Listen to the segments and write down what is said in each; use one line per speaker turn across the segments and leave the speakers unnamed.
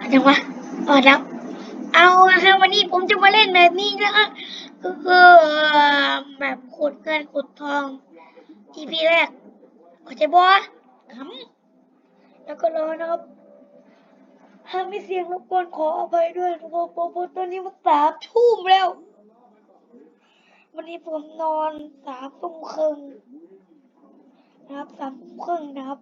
อะไรวะเออครับเอาละครับวันนี้ผมจะมาเล่นแบบนี้นะฮะก็คือแบบขุดเงินขุดทอง EP แรกเข้าใจบ่ครับแล้วก็รอนะครับถ้าม่เสียงรบกวนขออภัยด้วยนะครับเพราะตอนนี้มันสามทุ่มแล้ว วันนี้ผมนอนสามทุ่มครึ่งนะครับสามทุ่มครึ่งนะครับ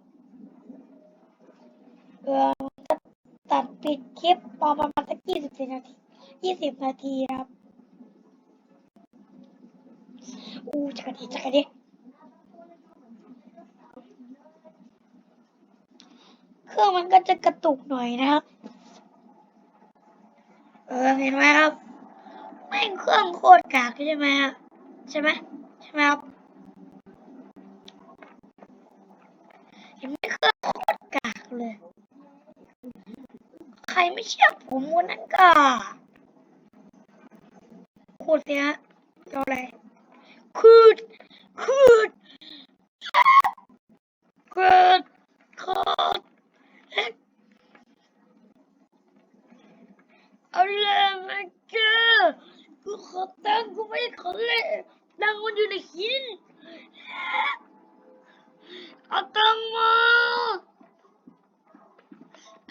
ตัดปิดคลิปประมาณสักยี่สิบนาทียี่สิบนาทีครับ อู้จักรดีจักรดีเครื่องมันก็จะกระตุกหน่อยนะครับ เออเห็นไหมครับแม่งเครื่องโคตรกากใช่ไหมครับใช่ไหมใช่ไหมครับเห็นไหมเครื่องโคตรกากเลย ใครไม่เชื่อผมวันนั้นก็พูดสิฮะเอาอะไรคืดคืดคืดคืดเอาเลยมาเจอกูขอตังค์กูไม่ได้ขอเลยตังค์มันอยู่ในหินเอาตังมา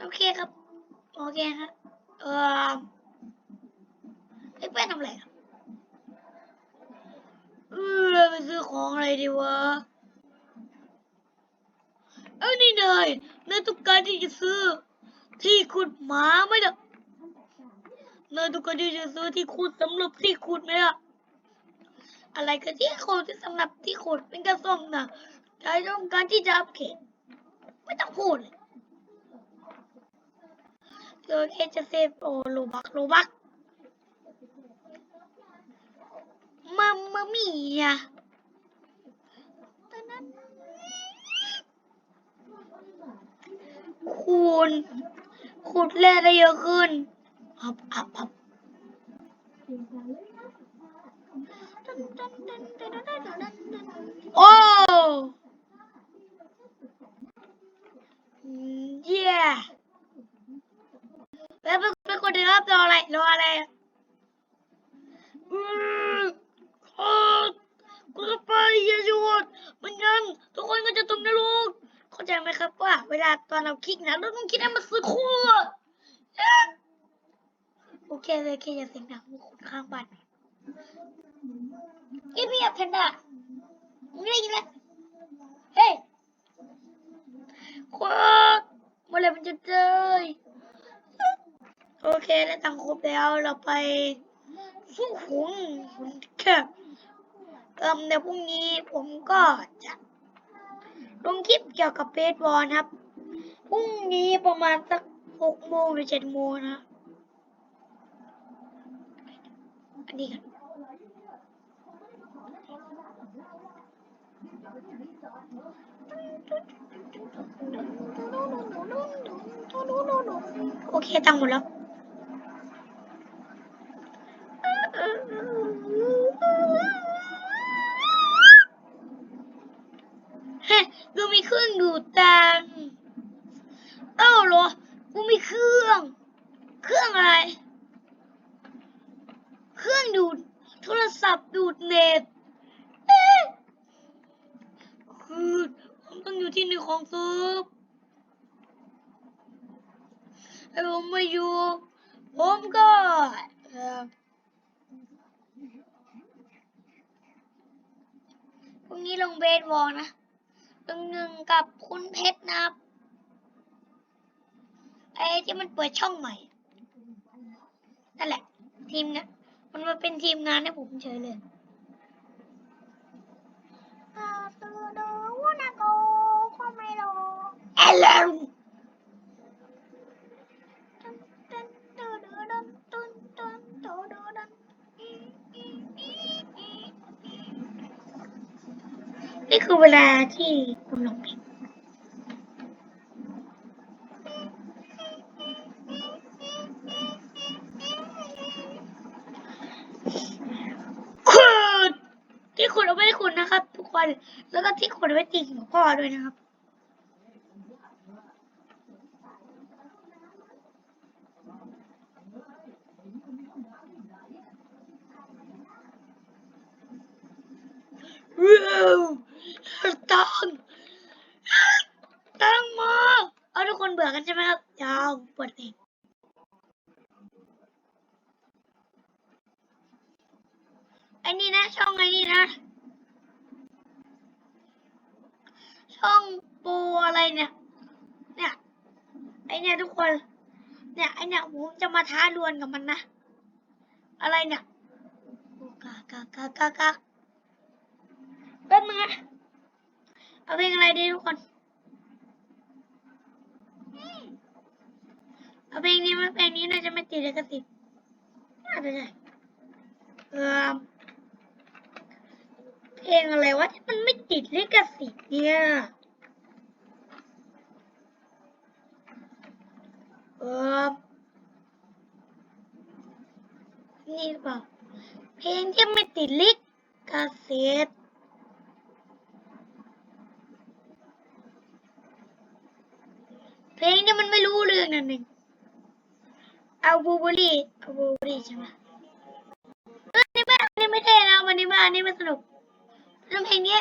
โอเคครับ โอเคครับ เออไอ้แป้นทำอะไรอะเออไปซื้อของอะไรดีวะ เอ้านี่เนยนายต้องการที่จะซื้อ ที่ขุดหมาไหมล่ะนายต้องการที่จะซื้อที่ขุดสำหรับที่ขุดไหมล่ะอะไรกันที่ขุดที่สำหรับที่ขุดเป็นกระส่องนะนายต้องการที่จะอัปเกรดไม่ต้องพูดเลย เออแค่จะเซฟโอโลบักโลบักมัมมามีอะตอนนั้นคูณคูณแร่ได้เยอะขึ้นอับอับอับโอ้อืมเย้ แล้วเป็นเป็นคนเดียวครับรออะไรรออะไรอืมโอ้กูจะไปอย่าหยุดไม่งั้นทุกคนก็จะตกนรกเข้าใจไหมครับว่า เวลาตอนเราคิดนะเราต้องคิดให้มันสุดขั้วโอเคเลยแค่อย่าเสียงดังคนข้างบ้านเงียบเงียบแพนด้ามึงได้ยินแล้วเฮ้ยควดเมื่อไรมันจะเจอ โอเคแล้วตังครบแล้วเราไปสู้หุนหุนแคบเอิ่มในพรุ่งนี้ผมก็จะลงคลิปเกี่ยวกับเบสบอลครับพรุ่งนี้ประมาณสักหกโมงหรือเจ็ดโมงนะอันนี้กันโอเคตังค์หมดแล้ว เฮ้ยกูมีเครื่องดูดตังค์เอ้าเหรอ กูมีเครื่อง เครื่องอะไร เครื่อง ดูดโทรศัพท์ดูดเน็ตคือผมต้องอยู่ที่หนึ่งของซุปไอ้ผมไม่อยู่ ผมก็พรุ่งนี้ลงเบสบอลนะหนึ่งหนึ่งกับคุณเพชรนะครับไอ้ที่มันเปิดช่องใหม่ นั่นแหละ ทีมงาน มันมาเป็นทีมงานให้ผมเฉยเลยแอลเลนนี่คือเวลาที่ผมลงเพ เอาไว้ตีหัวพ่อด้วยนะครับเร็วตังตังมาเอาทุกคนเบื่อกันใช่ไหมครับยาวปวดเองไอ้นี่นะช่องไอ้นี่นะ ช่องโปรอะไรเนี่ย เนี่ย ไอเนี่ยทุกคน เนี่ยไอเนี่ยผมจะมาท้าดวลกับมันนะ อะไรเนี่ยกากากากากาแป๊บนึงนะเอาเพลงอะไรดีทุกคน เอาเพลงนี้มาเพลงนี้น่าจะไม่ติดลิขสิทธิ์น่าจะใช่เออเพลงอะไรวะที่มันไม่ ติดลิขสิทธิ์เนี่ยเออนี่หรือเปล่าเพลงที่ไม่ติดลิขสิทธิ์เพลงที่มันไม่รู้เรื่องนั่นเองเอาบูบูรี่เอาบูบูรี่ใช่ไหมออนี่ไม่อันนี้ไม่เท่นะวันนี้มาอันนี้ไม่สนุกเรื่องเพลงนี้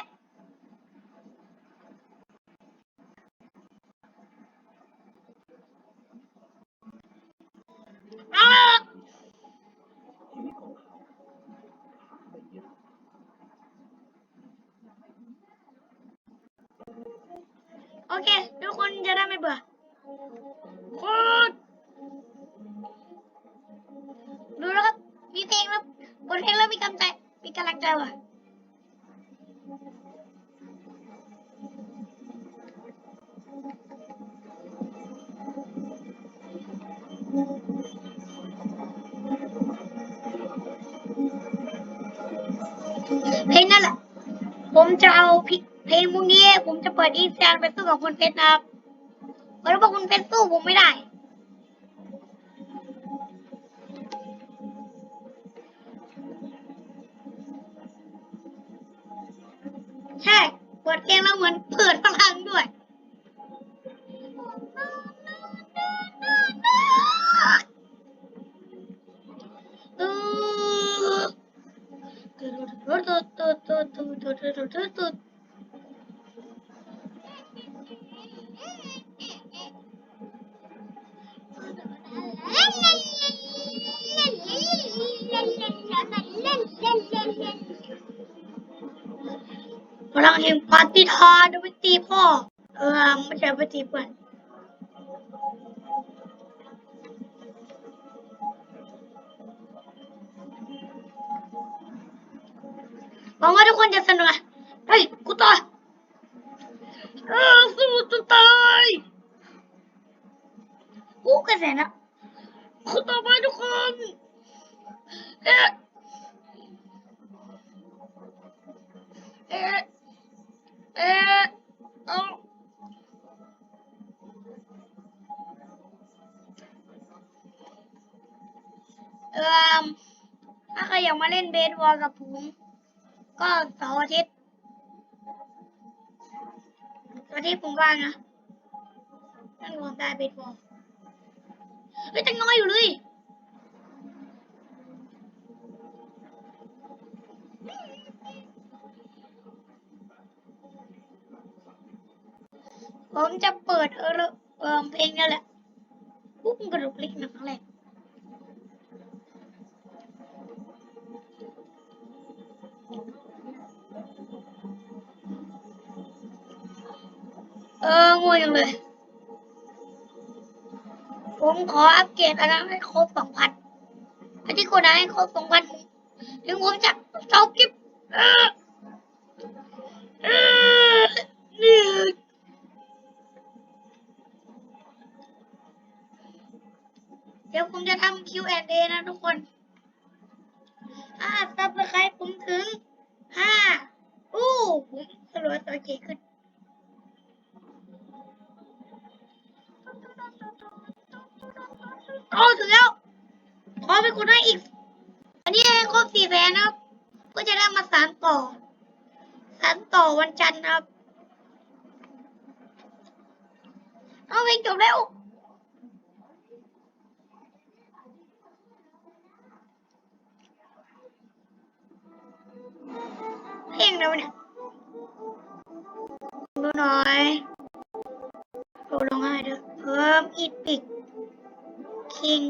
มีกำลังใจว่ะเพลงนั่นแหละ ผมจะเอาเพลงเพวกนี้ ผมจะเปิดอีแซนไปสู้กับคุณเพชรนะครับเพราะว่าคุณเพชรสู้ผมไม่ได้ ดเกมแล้วเหมือนเปิดพลังด้วย ลังแห่งปาฏิหาริย์เอาไปตีพ่อ เออไม่ใช่ไปตีเพื่อนหวังว่าทุกคนจะสนุกนะเฮ้ย กูตายเออสู้จนตายกูกระแสนะกูต่อไปทุกคนเอ๊ะเอ๊ะ เอ๊ะเอาเอ่อถ้าใครอยากมาเล่นเบสบอลกับผม ก็เสาร์อาทิตย์อาทิตย์ผมว่างนะนั่นรวมได้เบสบอลเฮ้ยแต่น้อยอยู่เลย ผมจะเปิดเออเออเพลงนี่แหละปุ๊บกระดูกลิกหนังแรกเออง่วงเลย ผมขออัปเกรดอันนั้นให้ครบสองพันอันที่คนนั้นให้ครบสองพันถึงผมจะเจ้ากิฟเออเออนี่ เดี๋ยวผมจะทำ Q&A นะทุกคนอ่าซับสไครต์ผมถึงห้าอู้ผมสโลว์ตัวเจขึ้นโอ้ถึงแล้ว ขอไปกดให้อีก อันนี้ให้ครบสี่แสนนะครับเพื่อจะได้มาสานต่อ สานต่อวันจันทร์ครับ เอาเพลงจบแล้ว เองแล้วเนี่ยดูหน้อยดูลงง่ายเด้อเพิ่มอีปิกคิง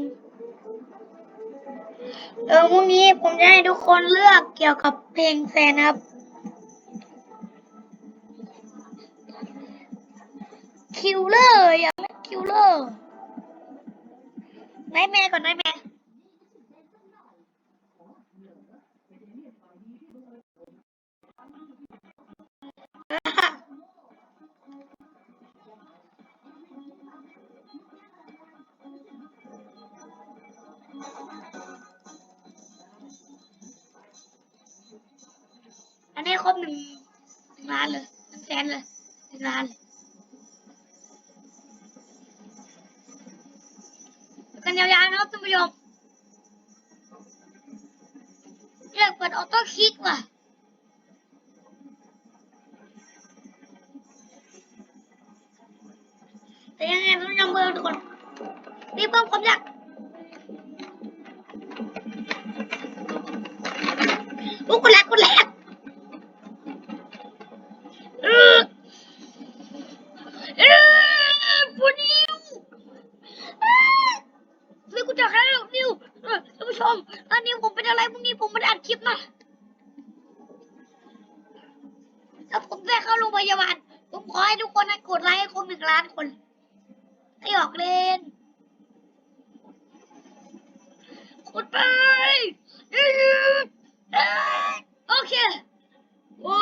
เออพรุ่งนี้ผมจะให้ทุกคนเลือกเกี่ยวกับเพลงแฟนครับ คิวเลอร์อยากเล่คิวเลอร์ไนแม่ก่อนไนแม่ ร์อันนี้ครบหนึ่งหนึ่งล้านเลยหนึ่งแสนเลยหนึ่งล้านเลยกันยาวๆนะครับท่านผู้ชมเรียกเปิดออโต้คลิกว่ะแต่ยังไงต้องจำเบอร์ทุกคนรีบเพิ่มความยาก ชมอันนี้ผมเป็นอะไรพรุ่งนี้ผมไม่ได้อัดคลิปนะถ้าผมได้เข้าโรงพยาบาล ผมขอให้ทุกคนนะกดไลค์ให้ครบหนึ่งล้านคนไอ้ออกเล่นกดไป โอเค โอ้